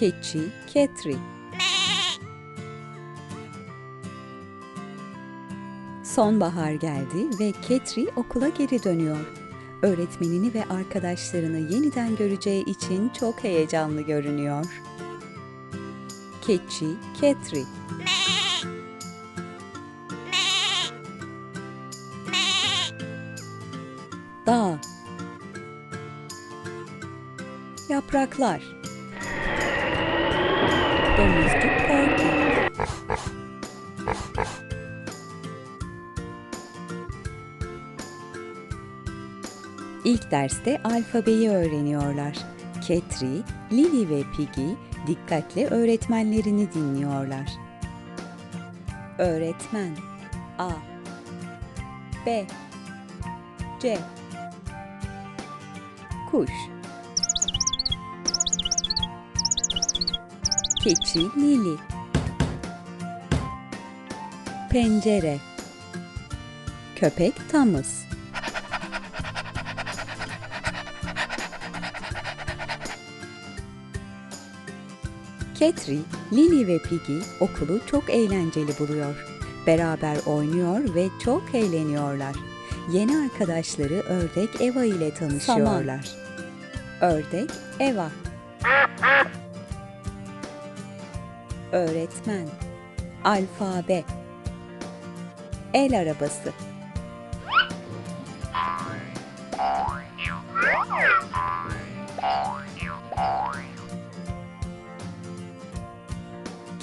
keçi, Ketri. Sonbahar geldi ve Ketri okula geri dönüyor. Öğretmenini ve arkadaşlarını yeniden göreceği için çok heyecanlı görünüyor. Keçi, Ketri. Dağ. Yapraklar. Domuzcuk Porky. İlk derste alfabeyi öğreniyorlar. Ketri, Lily ve Piggy dikkatle öğretmenlerini dinliyorlar. Öğretmen A B C Kuş Keçi Lili Pencere Köpek Thomas Ketri, Lily ve Piggy okulu çok eğlenceli buluyor. Beraber oynuyor ve çok eğleniyorlar. Yeni arkadaşları Ördek Eva ile tanışıyorlar. Ördek Eva Öğretmen Alfabe El arabası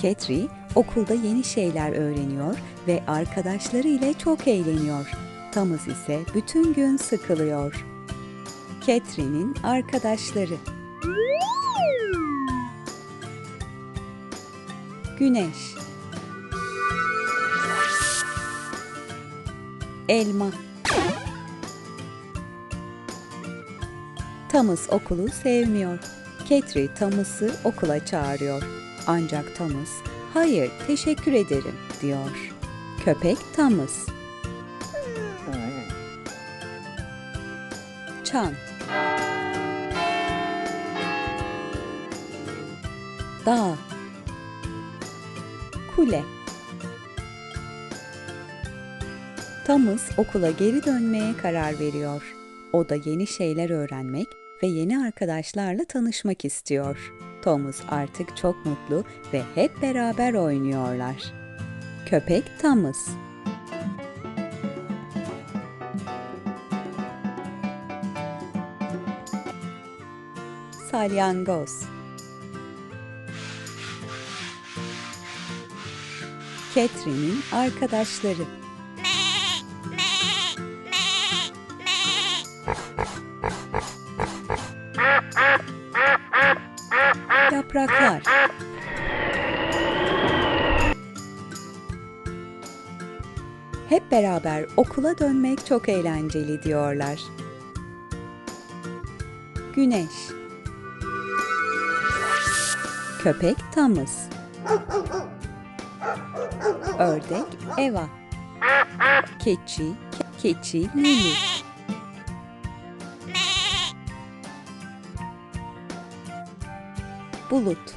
Ketri okulda yeni şeyler öğreniyor ve arkadaşları ile çok eğleniyor. Thomas ise bütün gün sıkılıyor. Catherine'in arkadaşları Güneş Elma Thomas okulu sevmiyor. Ketri Thomas'ı okula çağırıyor. Ancak Thomas, hayır teşekkür ederim diyor. Köpek Thomas. Çan Dağ Kule Thomas okula geri dönmeye karar veriyor. O da yeni şeyler öğrenmek ve yeni arkadaşlarla tanışmak istiyor. Thomas artık çok mutlu ve hep beraber oynuyorlar. Köpek Thomas Salyangoz Catherine'in arkadaşları. Yapraklar. Hep beraber okula dönmek çok eğlenceli diyorlar. Güneş. Köpek Thomas Ördek Eva. Keçi ke- Keçi Lili Bulut